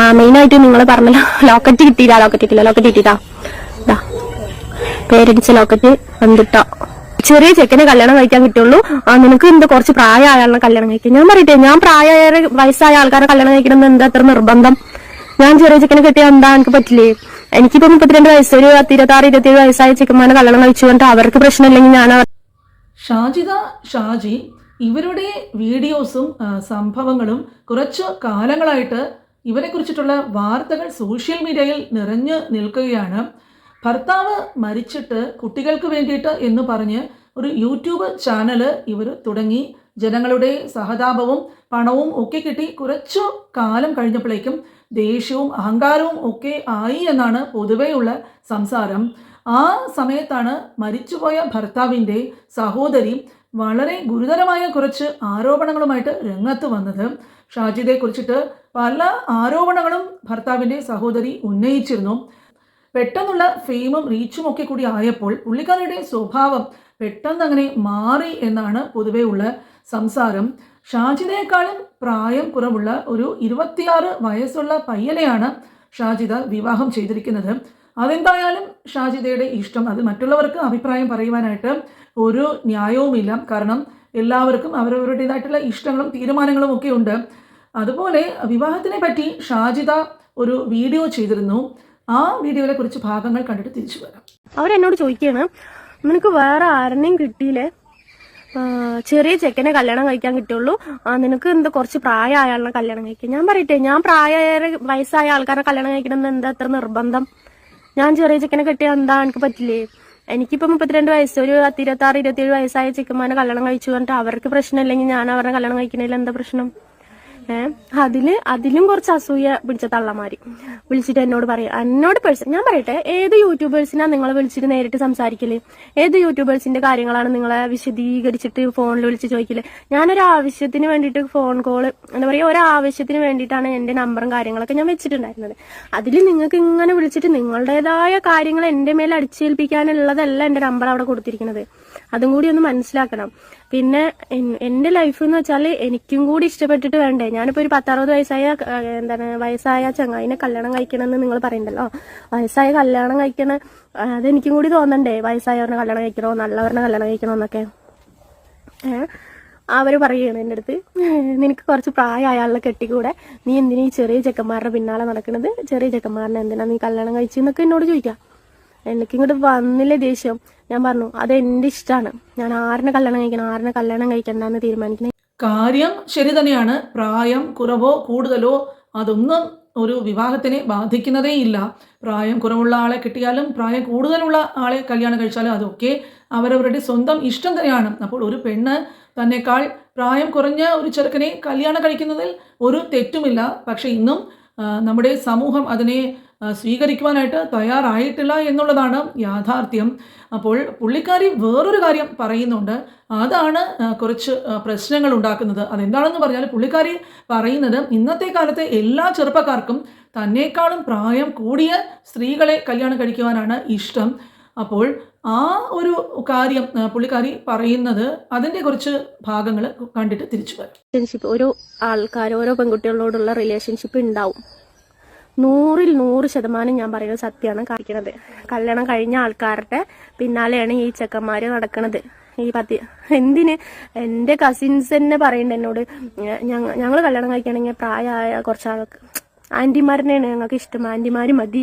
ആ മെയിനായിട്ട് നിങ്ങൾ പറഞ്ഞ ലോക്കറ്റ് കിട്ടിയില്ല ലോക്കറ്റ് കിട്ടില്ല ലോക്കറ്റ് കിട്ടിയിട്ടാ. പേരടിച്ച ലോക്കറ്റ് വന്നിട്ടോ. ചെറിയ ചെക്കനെ കല്യാണം കഴിക്കാൻ കിട്ടുള്ളൂ നിനക്ക് എന്താ കുറച്ച് പ്രായമായ കല്യാണം കഴിക്കാൻ. ഞാൻ പറയട്ടെ ഞാൻ പ്രായമായ വയസ്സായ ആൾക്കാരെ കല്യാണം കഴിക്കണം എന്താ അത്ര നിർബന്ധം? ഞാൻ ചെറിയ ചെക്കനെ കിട്ടിയാൽ എന്താ എനിക്ക് പറ്റില്ലേ? എനിക്കിപ്പോ മുപ്പത്തിരണ്ട് വയസ്സ് ഒരു ഇരുപത്തി ആറ് ഇരുപത്തിയേഴ് വയസ്സായ ചെക്കന്മാരെ കല്യാണം കഴിച്ചു കൊണ്ട് അവർക്ക് പ്രശ്നമില്ലെങ്കിൽ ഞാൻ ഷാജിദ ഷാജി ഇവരുടെ വീഡിയോസും സംഭവങ്ങളും കുറച്ച് കാലങ്ങളായിട്ട് ഇവരെക്കുറിച്ചിട്ടുള്ള വാർത്തകൾ സോഷ്യൽ മീഡിയയിൽ നിറഞ്ഞു നിൽക്കുകയാണ്. ഭർത്താവ് മരിച്ചിട്ട് കുട്ടികൾക്ക് വേണ്ടിയിട്ട് എന്ന് പറഞ്ഞ് ഒരു യൂട്യൂബ് ചാനൽ ഇവർ തുടങ്ങി. ജനങ്ങളുടെ സഹതാപവും പണവും ഒക്കെ കിട്ടി. കുറച്ചു കാലം കഴിഞ്ഞപ്പോഴേക്കും ദേഷ്യവും അഹങ്കാരവും ഒക്കെ ആയി എന്നാണ് പൊതുവെയുള്ള സംസാരം. ആ സമയത്താണ് മരിച്ചുപോയ ഭർത്താവിന്റെ സഹോദരി വളരെ ഗുരുതരമായ കുറച്ച് ആരോപണങ്ങളുമായിട്ട് രംഗത്ത് വന്നത്. ഷാജിദെ കുറിച്ചിട്ട് പല ആരോപണങ്ങളും ഭർത്താവിന്റെ സഹോദരി ഉന്നയിച്ചിരുന്നു. പെട്ടെന്നുള്ള ഫെയിമും റീച്ചും ഒക്കെ കൂടി ആയപ്പോൾ പുള്ളിക്കാരിയുടെ സ്വഭാവം പെട്ടെന്ന് അങ്ങനെ മാറി എന്നാണ് പൊതുവേ ഉള്ള സംസാരം. ഷാജിദയേക്കാളും പ്രായം കുറവുള്ള ഒരു ഇരുപത്തിയാറ് വയസ്സുള്ള പയ്യനെയാണ് ഷാജിദ വിവാഹം ചെയ്തിരിക്കുന്നത്. അതെന്തായാലും ഷാജിദയുടെ ഇഷ്ടം. അത് മറ്റുള്ളവർക്ക് അഭിപ്രായം പറയുവാനായിട്ട് ഒരു ന്യായവുമില്ല. കാരണം എല്ലാവർക്കും അവരവരുടേതായിട്ടുള്ള ഇഷ്ടങ്ങളും തീരുമാനങ്ങളും ഒക്കെ ഉണ്ട്. അതുപോലെ വിവാഹത്തിനെ പറ്റി ഷാജിദ ഒരു വീഡിയോ ചെയ്തിരുന്നു. ആ വീഡിയോയിലെ കുറിച്ച് ഭാഗങ്ങൾ കണ്ടിട്ട് തിരിച്ചു വരാം. അവരെന്നോട് ചോദിക്കുകയാണ് നിനക്ക് വേറെ ആരെയും കിട്ടിയില്ലേ? ചെറിയ ചെക്കനെ കല്യാണം കഴിക്കാൻ കിട്ടുള്ളൂ. നിനക്ക് എന്താ കുറച്ച് പ്രായമായ ആളിനെ കല്യാണം കഴിക്കാൻ? ഞാൻ പറയട്ടെ ഞാൻ പ്രായമായ വയസ്സായ ആൾക്കാരെ കല്യാണം കഴിക്കണം എന്താ അത്ര നിർബന്ധം? ഞാൻ ചെറിയ ചെക്കനെ കെട്ടിയാൽ എന്താ എനിക്ക് പറ്റില്ലേ? എനിക്കിപ്പോ മുപ്പത്തിരണ്ട് വയസ്സ് ഒരു പത്ത് ഇരുപത്തി ആറ് ഇരുപത്തിയേഴ് വയസ്സായ ചെക്കന്മാരെ കല്യാണം കഴിച്ചു പറഞ്ഞിട്ട് അവർക്ക് പ്രശ്നമില്ലെങ്കിൽ ഞാൻ അവരുടെ കല്യാണം കഴിക്കണതിൽ എന്താ പ്രശ്നം? ഏഹ് അതിൽ അതിലും കുറച്ച് അസൂയ പിടിച്ച തള്ളമാര്. വിളിച്ചിട്ട് എന്നോട് പറയും എന്നോട് പേഴ്സൺ ഞാൻ പറയട്ടെ ഏത് യൂട്യൂബേഴ്സിനാ നിങ്ങളെ വിളിച്ചിട്ട് നേരിട്ട് സംസാരിക്കൽ? ഏത് യൂട്യൂബേഴ്സിന്റെ കാര്യങ്ങളാണ് നിങ്ങളെ വിശദീകരിച്ചിട്ട് ഫോണിൽ വിളിച്ച് ചോദിക്കൽ? ഞാനൊരു ആവശ്യത്തിന് വേണ്ടിട്ട് ഫോൺ കോൾ എന്താ പറയുക ഒരാവശ്യത്തിന് വേണ്ടിയിട്ടാണ് എന്റെ നമ്പറും കാര്യങ്ങളൊക്കെ ഞാൻ വെച്ചിട്ടുണ്ടായിരുന്നത്. അതിൽ നിങ്ങൾക്ക് ഇങ്ങനെ വിളിച്ചിട്ട് നിങ്ങളുടേതായ കാര്യങ്ങൾ എന്റെ മേലെ അടിച്ചേൽപ്പിക്കാനുള്ളതല്ല എന്റെ നമ്പർ അവിടെ കൊടുത്തിരിക്കുന്നത്. അതും കൂടി ഒന്ന് മനസ്സിലാക്കണം. പിന്നെ എന്റെ ലൈഫ് എന്ന് വെച്ചാൽ എനിക്കും കൂടി ഇഷ്ടപ്പെട്ടിട്ട് വേണ്ടേ? ഞാനിപ്പോ ഒരു പത്തറുപത് വയസ്സായ എന്താണ് വയസ്സായ ചങ്ങായിനെ കല്യാണം കഴിക്കണമെന്ന് നിങ്ങൾ പറയണ്ടല്ലോ? വയസ്സായ കല്യാണം കഴിക്കണ അത് അതെനിക്കും കൂടി തോന്നണ്ടേ? വയസ്സായവരുടെ കല്യാണം കഴിക്കണോ? നല്ലവരുടെ കല്യാണം കഴിക്കണോ എന്നൊക്കെ ഏഹ് അവർ പറയുകയാണ് എന്റെ അടുത്ത് നിനക്ക് കുറച്ച് പ്രായമായ ആളെ കെട്ടിക്കൂടെ? നീ എന്തിനാ ചെറിയ ചെക്കന്മാരുടെ പിന്നാലെ നടക്കുന്നത് ചെറിയ ചെക്കന്മാരനെ എന്തിനാ നീ കല്യാണം കഴിച്ചെന്നൊക്കെ എന്നോട് ചോദിക്കാം. എനിക്ക് ഇങ്ങോട്ട് വന്നില്ല ദേഷ്യം. ഞാൻ പറഞ്ഞു അത് എന്റെ ഇഷ്ടമാണ് ഞാൻ ആരിനെ കല്യാണം കഴിക്കണം ആരിനെ കല്യാണം കഴിക്കണ്ടെന്ന് തീരുമാനിക്കുന്നത് കാര്യം ശരി തന്നെയാണ്. പ്രായം കുറവോ കൂടുതലോ അതൊന്നും ഒരു വിവാഹത്തിനെ ബാധിക്കുന്നതേ ഇല്ല. പ്രായം കുറവുള്ള ആളെ കിട്ടിയാലും പ്രായം കൂടുതലുള്ള ആളെ കല്യാണം കഴിച്ചാലും അതൊക്കെ അവരവരുടെ സ്വന്തം ഇഷ്ടം തന്നെയാണ്. അപ്പോൾ ഒരു പെണ്ണ് തന്നെക്കാൾ പ്രായം കുറഞ്ഞ ഒരു ചെറുക്കനെ കല്യാണം കഴിക്കുന്നതിൽ ഒരു തെറ്റുമില്ല. പക്ഷേ ഇന്നും നമ്മുടെ സമൂഹം അതിനെ സ്വീകരിക്കുവാനായിട്ട് തയ്യാറായിട്ടില്ല എന്നുള്ളതാണ് യാഥാർത്ഥ്യം. അപ്പോൾ പുള്ളിക്കാരി വേറൊരു കാര്യം പറയുന്നുണ്ട്. അതാണ് കുറച്ച് പ്രശ്നങ്ങൾ ഉണ്ടാക്കുന്നത്. അതെന്താണെന്ന് പറഞ്ഞാൽ പുള്ളിക്കാരി പറയുന്നത് ഇന്നത്തെ കാലത്തെ എല്ലാ ചെറുപ്പക്കാർക്കും തന്നെക്കാളും പ്രായം കൂടിയ സ്ത്രീകളെ കല്യാണം കഴിക്കുവാനാണ് ഇഷ്ടം. അപ്പോൾ ആ ഒരു കാര്യം പുള്ളിക്കാരി പറയുന്നത് അതിന്റെ കുറച്ച് ഭാഗങ്ങൾ കണ്ടിട്ട് തിരിച്ചു വരാം. ഓരോ ആൾക്കാർ ഓരോ പെൺകുട്ടികളോടുള്ള റിലേഷൻഷിപ്പ് ഉണ്ടാവും. നൂറിൽ നൂറ് ശതമാനം ഞാൻ പറയുന്നത് സത്യമാണ്. കാണിക്കണത്. കല്യാണം കഴിഞ്ഞ ആൾക്കാരുടെ പിന്നാലെയാണ് ഈ ചെക്കന്മാര് നടക്കുന്നത് ഈ പത്തി എന്തിന്? എന്റെ കസിൻസ് തന്നെ പറയുന്നുണ്ട് എന്നോട്. ഞങ്ങൾ കല്യാണം കഴിക്കുകയാണെങ്കിൽ പ്രായമായ കുറച്ച് ആൾക്ക് ആന്റിമാരനെയാണ് ഞങ്ങൾക്ക് ഇഷ്ടം. ആന്റിമാര് മതി.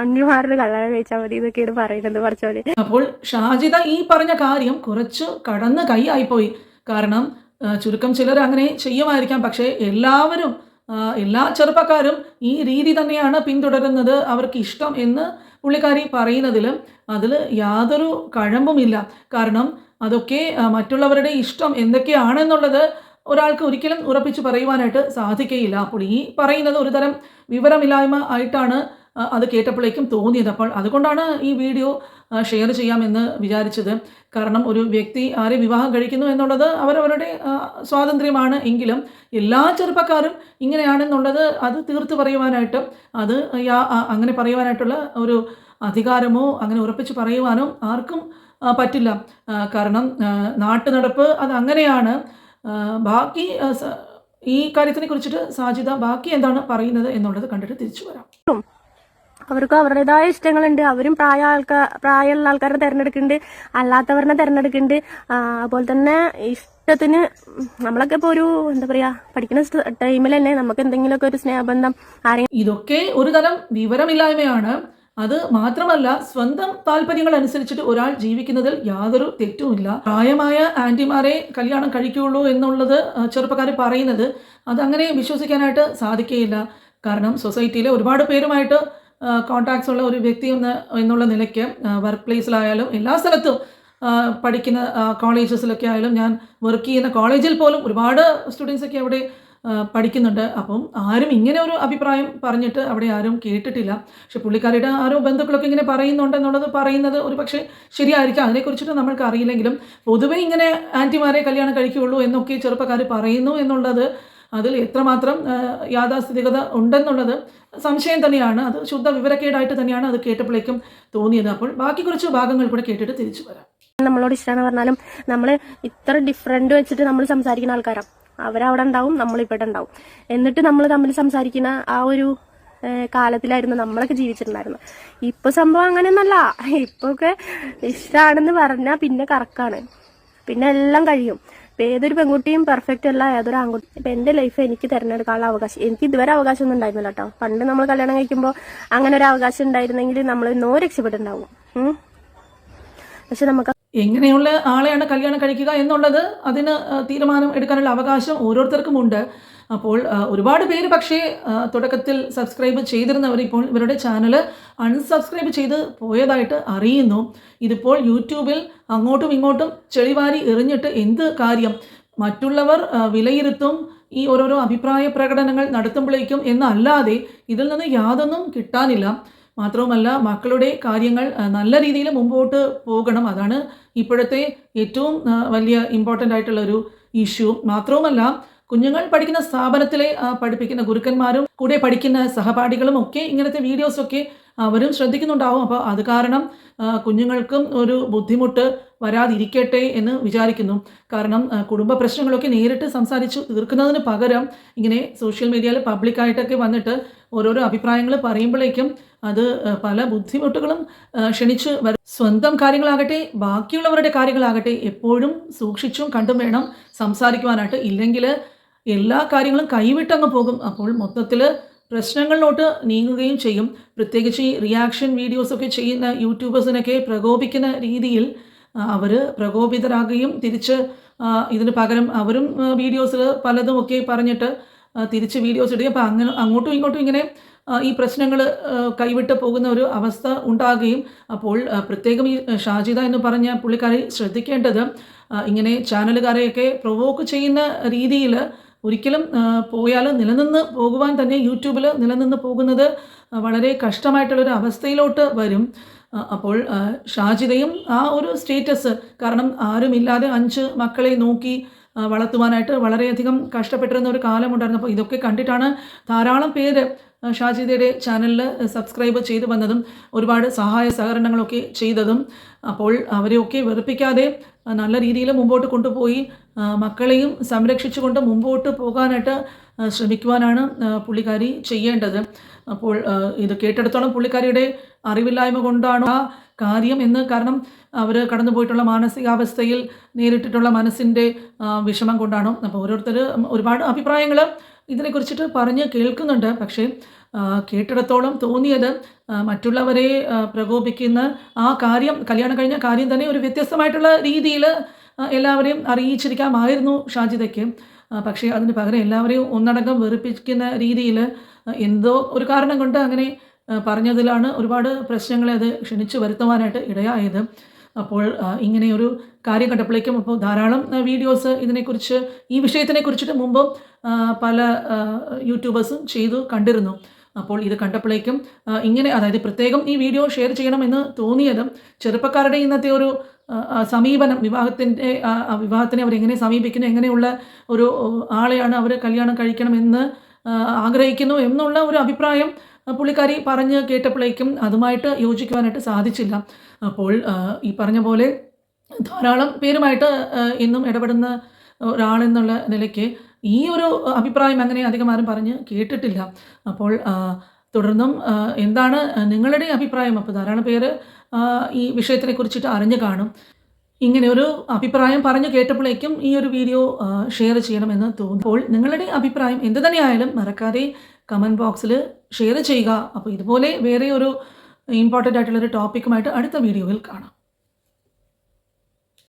ആന്റിമാരുടെ കല്യാണം കഴിച്ചാൽ മതി ഇതൊക്കെയാണ് പറയുന്നത് കുറച്ചോൽ അപ്പോൾ ഷാജിത ഈ പറഞ്ഞ കാര്യം കുറച്ച് കടന്ന് കൈ ആയിപ്പോയി. കാരണം ചുരുക്കം ചിലർ അങ്ങനെ ചെയ്യുമായിരിക്കാം. പക്ഷേ എല്ലാവരും എല്ലാ ചെറുപ്പക്കാരും ഈ രീതി തന്നെയാണ് പിന്തുടരുന്നത്. അവർക്ക് ഇഷ്ടം എന്ന് പുള്ളിക്കാരി പറയുന്നതിലും അതിൽ യാതൊരു കഴമ്പുമില്ല. കാരണം അതൊക്കെ മറ്റുള്ളവരുടെ ഇഷ്ടം എന്തൊക്കെയാണെന്നുള്ളത് ഒരാൾക്ക് ഒരിക്കലും ഉറപ്പിച്ച് പറയുവാനായിട്ട് സാധിക്കുകയില്ല അപ്പോൾ ഈ പറയുന്നത് ഒരുതരം വിവരമില്ലായ്മ ആയിട്ടാണ് അത് കേട്ടപ്പോഴേക്കും തോന്നിയത്. അപ്പോൾ അതുകൊണ്ടാണ് ഈ വീഡിയോ ഷെയർ ചെയ്യാമെന്ന് വിചാരിച്ചത്. കാരണം ഒരു വ്യക്തി ആരെ വിവാഹം കഴിക്കുന്നു എന്നുള്ളത് അവരവരുടെ സ്വാതന്ത്ര്യമാണ് എങ്കിലും എല്ലാ ചെറുപ്പക്കാരും ഇങ്ങനെയാണെന്നുള്ളത് അത് തീർത്ത് പറയുവാനായിട്ട് അത് അങ്ങനെ പറയുവാനായിട്ടുള്ള ഒരു അധികാരമോ അങ്ങനെ ഉറപ്പിച്ച് പറയുവാനോ ആർക്കും പറ്റില്ല. കാരണം നാട്ടു നടപ്പ് അത് അങ്ങനെയാണ്. ബാക്കി ഈ കാര്യത്തിനെ കുറിച്ചിട്ട് സാജിത ബാക്കി എന്താണ് പറയുന്നത് എന്നുള്ളത് കണ്ടിട്ട് തിരിച്ചു വരാം. അവർക്ക് അവരുടേതായ ഇഷ്ടങ്ങളുണ്ട്. അവരും പ്രായ ആൾക്കാർ പ്രായമുള്ള ആൾക്കാരെ തിരഞ്ഞെടുക്കുന്നുണ്ട്. അല്ലാത്തവരെ തിരഞ്ഞെടുക്കുന്നുണ്ട്. അതുപോലെ തന്നെ ഇഷ്ടത്തിന് നമ്മളൊക്കെ ഇപ്പോൾ ഒരു എന്താ പറയാ പഠിക്കുന്ന ടൈമിൽ തന്നെ നമുക്ക് എന്തെങ്കിലുമൊക്കെ ഒരു സ്നേഹബന്ധം ആരെങ്കിലും ഇതൊക്കെ ഒരു തരം വിവരമില്ലായ്മയാണ്. അത് മാത്രമല്ല സ്വന്തം താല്പര്യങ്ങൾ അനുസരിച്ചിട്ട് ഒരാൾ ജീവിക്കുന്നതിൽ യാതൊരു തെറ്റുമില്ല. പ്രായമായ ആന്റിമാരെ കല്യാണം കഴിക്കുകയുള്ളൂ എന്നുള്ളത് ചെറുപ്പക്കാർ പറയുന്നത് അതങ്ങനെ വിശ്വസിക്കാനായിട്ട് സാധിക്കുകയില്ല. കാരണം സൊസൈറ്റിയിലെ ഒരുപാട് പേരുമായിട്ട് കോണ്ടാക്ട്സ് ഉള്ള ഒരു വ്യക്തി എന്ന എന്നുള്ള നിലയ്ക്ക് വർക്ക് പ്ലേസിലായാലും എല്ലാ സ്ഥലത്തും പഠിക്കുന്ന കോളേജസിലൊക്കെ ആയാലും ഞാൻ വർക്ക് ചെയ്യുന്ന കോളേജിൽ പോലും ഒരുപാട് സ്റ്റുഡൻസൊക്കെ അവിടെ പഠിക്കുന്നുണ്ട്. അപ്പം ആരും ഇങ്ങനെ ഒരു അഭിപ്രായം പറഞ്ഞിട്ട് അവിടെ ആരും കേട്ടിട്ടില്ല. പക്ഷെ പുള്ളിക്കാരിയുടെ ആരോ ബന്ധുക്കളൊക്കെ ഇങ്ങനെ പറയുന്നുണ്ടെന്നുള്ളത് പറയുന്നത് ഒരു പക്ഷേ ശരിയായിരിക്കാം. അതിനെക്കുറിച്ചിട്ട് നമ്മൾക്ക് അറിയില്ലെങ്കിലും പൊതുവെ ഇങ്ങനെ ആന്റിമാരെ കല്യാണം കഴിക്കുകയുള്ളൂ എന്നൊക്കെ ചെറുപ്പക്കാർ പറയുന്നു എന്നുള്ളത് അതിൽ എത്രമാത്രം യാഥാസ്ഥിതികത ഉണ്ടെന്നുള്ളത് സംശയം തന്നെയാണ്. അത് ശുദ്ധ വിവരക്കേടായിട്ട് തന്നെയാണ് അത് കേട്ടപ്പോഴേക്കും തോന്നിയത്. അപ്പോൾ ബാക്കി കുറച്ച് ഭാഗങ്ങൾ കൂടെ കേട്ടിട്ട് തിരിച്ചു വരാം. നമ്മളോട് ഇഷ്ടമാണ് പറഞ്ഞാലും നമ്മൾ ഇത്ര ഡിഫറെന്റ് വെച്ചിട്ട് നമ്മൾ സംസാരിക്കുന്ന ആൾക്കാരാണ് അവരവിടെ ഉണ്ടാവും നമ്മൾ ഇവിടെ ഉണ്ടാവും. എന്നിട്ട് നമ്മൾ തമ്മിൽ സംസാരിക്കുന്ന ആ ഒരു കാലത്തിലായിരുന്നു നമ്മളൊക്കെ ജീവിച്ചിട്ടുണ്ടായിരുന്നു ഇപ്പൊ സംഭവം അങ്ങനെയൊന്നല്ല. ഇപ്പൊ ഒക്കെ ഇഷ്ടമാണെന്ന് പറഞ്ഞാൽ പിന്നെ കറക്കാണ്. പിന്നെ എല്ലാം കഴിയും. ഇപ്പൊ ഏതൊരു പെൺകുട്ടിയും പെർഫെക്റ്റ് അല്ല ഏതൊരു ആൺകുട്ടി ഇപ്പൊ എന്റെ ലൈഫ് എനിക്ക് തിരഞ്ഞെടുക്കാനുള്ള അവകാശം എനിക്ക് ഇതുവരെ അവകാശം ഒന്നും ഉണ്ടായിരുന്നില്ല കേട്ടോ പണ്ട് നമ്മൾ കല്യാണം കഴിക്കുമ്പോൾ അങ്ങനെ ഒരു അവകാശം ഉണ്ടായിരുന്നെങ്കിൽ നമ്മൾ നോ രക്ഷപ്പെട്ടുണ്ടാവും. പക്ഷെ നമുക്ക് എങ്ങനെയുള്ള ആളെയാണ് കല്യാണം കഴിക്കുക എന്നുള്ളത് അതിന് തീരുമാനം എടുക്കാനുള്ള അവകാശം ഓരോരുത്തർക്കും ഉണ്ട്. അപ്പോൾ ഒരുപാട് പേര് പക്ഷേ തുടക്കത്തിൽ സബ്സ്ക്രൈബ് ചെയ്തിരുന്നവർ ഇപ്പോൾ ഇവരുടെ ചാനൽ അൺസബ്സ്ക്രൈബ് ചെയ്ത് പോയതായിട്ട് അറിയുന്നു. ഇതിപ്പോൾ യൂട്യൂബിൽ അങ്ങോട്ടും ഇങ്ങോട്ടും ചെളിവാരി എറിഞ്ഞിട്ട് എന്ത് കാര്യം? മറ്റുള്ളവർ വിലയിരുത്തും ഈ ഓരോരോ അഭിപ്രായ പ്രകടനങ്ങൾ നടത്തുമ്പോഴേക്കും എന്നല്ലാതെ ഇതിൽ നിന്ന് യാതൊന്നും കിട്ടാനില്ല. മാത്രവുമല്ല മക്കളുടെ കാര്യങ്ങൾ നല്ല രീതിയിൽ മുമ്പോട്ട് പോകണം. അതാണ് ഇപ്പോഴത്തെ ഏറ്റവും വലിയ ഇമ്പോർട്ടന്റ് ആയിട്ടുള്ള ഒരു ഇഷ്യൂ മാത്രവുമല്ല കുഞ്ഞുങ്ങൾ പഠിക്കുന്ന സ്ഥാപനത്തിലെ പഠിപ്പിക്കുന്ന ഗുരുക്കന്മാരും കൂടെ പഠിക്കുന്ന സഹപാഠികളും ഒക്കെ ഇങ്ങനത്തെ വീഡിയോസൊക്കെ അവരും ശ്രദ്ധിക്കുന്നുണ്ടാവും. അപ്പോൾ അത് കാരണം കുഞ്ഞുങ്ങൾക്കും ഒരു ബുദ്ധിമുട്ട് വരാതിരിക്കട്ടെ എന്ന് വിചാരിക്കുന്നു. കാരണം കുടുംബ പ്രശ്നങ്ങളൊക്കെ നേരിട്ട് സംസാരിച്ച് തീർക്കുന്നതിന് പകരം ഇങ്ങനെ സോഷ്യൽ മീഡിയയിൽ പബ്ലിക്കായിട്ടൊക്കെ വന്നിട്ട് ഓരോരോ അഭിപ്രായങ്ങൾ പറയുമ്പോഴേക്കും അത് പല ബുദ്ധിമുട്ടുകളും ക്ഷണിച്ച് സ്വന്തം കാര്യങ്ങളാകട്ടെ ബാക്കിയുള്ളവരുടെ കാര്യങ്ങളാകട്ടെ എപ്പോഴും സൂക്ഷിച്ചും കണ്ടും വേണം സംസാരിക്കുവാനായിട്ട്. ഇല്ലെങ്കിൽ എല്ലാ കാര്യങ്ങളും കൈവിട്ടങ്ങ് പോകും. അപ്പോൾ മൊത്തത്തിൽ പ്രശ്നങ്ങളിലോട്ട് നീങ്ങുകയും ചെയ്യും. പ്രത്യേകിച്ച് ഈ റിയാക്ഷൻ വീഡിയോസൊക്കെ ചെയ്യുന്ന യൂട്യൂബേഴ്സിനൊക്കെ പ്രകോപിക്കുന്ന രീതിയിൽ അവർ പ്രകോപിതരാകുകയും തിരിച്ച് ഇതിന് പകരം അവരും വീഡിയോസിൽ പലതുമൊക്കെ പറഞ്ഞിട്ട് തിരിച്ച് വീഡിയോസ് ഇടുകയും. അപ്പോൾ അങ്ങനെ അങ്ങോട്ടും ഇങ്ങോട്ടും ഇങ്ങനെ ഈ പ്രശ്നങ്ങൾ കൈവിട്ട് പോകുന്ന ഒരു അവസ്ഥ ഉണ്ടാകുകയും. അപ്പോൾ പ്രത്യേകം ഈ ഷാജിദ എന്ന് പറഞ്ഞ പുള്ളിക്കാരി ശ്രദ്ധിക്കേണ്ടത് ഇങ്ങനെ ചാനലുകാരെയൊക്കെ പ്രൊവോക്ക് ചെയ്യുന്ന രീതിയിൽ ഒരിക്കലും പോയാലും നിലനിന്ന് പോകുവാൻ തന്നെ യൂട്യൂബിൽ നിലനിന്ന് പോകുന്നത് വളരെ കഷ്ടമായിട്ടുള്ളൊരു അവസ്ഥയിലോട്ട് വരും. അപ്പോൾ ഷാജിതയും ആ ഒരു സ്റ്റേറ്റസ് കാരണം ആരുമില്ലാതെ അഞ്ച് മക്കളെ നോക്കി വളർത്തുവാനായിട്ട് വളരെയധികം കഷ്ടപ്പെട്ടിരുന്ന ഒരു കാലമുണ്ടായിരുന്നു. അപ്പോൾ ഇതൊക്കെ കണ്ടിട്ടാണ് ധാരാളം പേര് ഷാജിദയുടെ ചാനലിൽ സബ്സ്ക്രൈബ് ചെയ്തു വന്നതും ഒരുപാട് സഹായ സഹകരണങ്ങളൊക്കെ ചെയ്തതും അപ്പോൾ അവരെയൊക്കെ വെറുപ്പിക്കാതെ നല്ല രീതിയിൽ മുമ്പോട്ട് കൊണ്ടുപോയി മക്കളെയും സംരക്ഷിച്ചുകൊണ്ട് മുമ്പോട്ട് പോകാനായിട്ട് ശ്രമിക്കുവാനാണ് പുള്ളിക്കാരി ചെയ്യേണ്ടത്. അപ്പോൾ ഇത് കേട്ടെടുത്തോളം പുള്ളിക്കാരിയുടെ അറിവില്ലായ്മ കൊണ്ടാണോ ആ കാര്യം എന്ന് കാരണം അവർ കടന്നു പോയിട്ടുള്ള മാനസികാവസ്ഥയിൽ നേരിട്ടിട്ടുള്ള മനസ്സിന്റെ വിഷമം കൊണ്ടാണോ. അപ്പോൾ ഓരോരുത്തർ ഒരുപാട് അഭിപ്രായങ്ങൾ ഇതിനെക്കുറിച്ചിട്ട് പറഞ്ഞ് കേൾക്കുന്നുണ്ട്. പക്ഷേ കേട്ടിടത്തോളം തോന്നിയത് മറ്റുള്ളവരെ പ്രകോപിക്കുന്ന ആ കാര്യം കല്യാണം കഴിഞ്ഞ കാര്യം തന്നെ ഒരു വ്യത്യസ്തമായിട്ടുള്ള രീതിയിൽ എല്ലാവരെയും അറിയിച്ചിരിക്കാമായിരുന്നു ഷാജിദയ്ക്ക്. ആ, പക്ഷേ അതിന് പകരം എല്ലാവരെയും ഒന്നടങ്കം വെറുപ്പിക്കുന്ന രീതിയിൽ എന്തോ ഒരു കാരണം കൊണ്ട് അങ്ങനെ പറഞ്ഞതിലാണ് ഒരുപാട് പ്രശ്നങ്ങളെ അത് ക്ഷണിച്ചു വരുത്തുവാനായിട്ട് ഇടയായത്. അപ്പോൾ ഇങ്ങനെ ഒരു കാര്യം കണ്ടപ്പോഴേക്കും അപ്പോൾ ധാരാളം വീഡിയോസ് ഇതിനെക്കുറിച്ച് ഈ വിഷയത്തിനെ കുറിച്ചിട്ട് മുമ്പും പല യൂട്യൂബേഴ്സും ചെയ്തു കണ്ടിരുന്നു. അപ്പോൾ ഇത് കണ്ടപ്പോഴേക്കും ഇങ്ങനെ അതായത് പ്രത്യേകം ഈ വീഡിയോ ഷെയർ ചെയ്യണമെന്ന് തോന്നിയതും ചെറുപ്പക്കാരുടെ ഇന്നത്തെ ഒരു സമീപനം വിവാഹത്തിന്റെ വിവാഹത്തിനെ അവരെങ്ങനെ സമീപിക്കുന്നു എങ്ങനെയുള്ള ഒരു ആളെയാണ് അവർ കല്യാണം കഴിക്കണമെന്ന് ആഗ്രഹിക്കുന്നു എന്നുള്ള ഒരു അഭിപ്രായം പുള്ളിക്കാരി പറഞ്ഞ് കേട്ടപ്പോഴേക്കും അതുമായിട്ട് യോജിക്കുവാനായിട്ട് സാധിച്ചില്ല. അപ്പോൾ ഈ പറഞ്ഞ പോലെ ധാരാളം പേരുമായിട്ട് ഇന്നും ഇടപെടുന്ന ഒരാളെന്നുള്ള നിലയ്ക്ക് ഈ ഒരു അഭിപ്രായം അങ്ങനെ അധികം ആരും പറഞ്ഞ് കേട്ടിട്ടില്ല. അപ്പോൾ തുടർന്നും എന്താണ് നിങ്ങളുടെ അഭിപ്രായം? അപ്പോൾ ധാരാളം പേര് ഈ വിഷയത്തിനെ കുറിച്ചിട്ട് അറിഞ്ഞു കാണും. ഇങ്ങനെ ഒരു അഭിപ്രായം പറഞ്ഞു കേട്ടപ്പോഴേക്കും ഈ ഒരു വീഡിയോ ഷെയർ ചെയ്യണമെന്ന് തോന്നുന്നു. അപ്പോൾ നിങ്ങളുടെ അഭിപ്രായം എന്ത് തന്നെയായാലും മറക്കാതെ കമന്റ് ബോക്സിൽ ഷെയർ ചെയ്യുക. അപ്പോൾ ഇതുപോലെ വേറെ ഒരു ഇമ്പോർട്ടന്റ് ആയിട്ടുള്ളൊരു ടോപ്പിക്കുമായിട്ട് അടുത്ത വീഡിയോയിൽ കാണാം.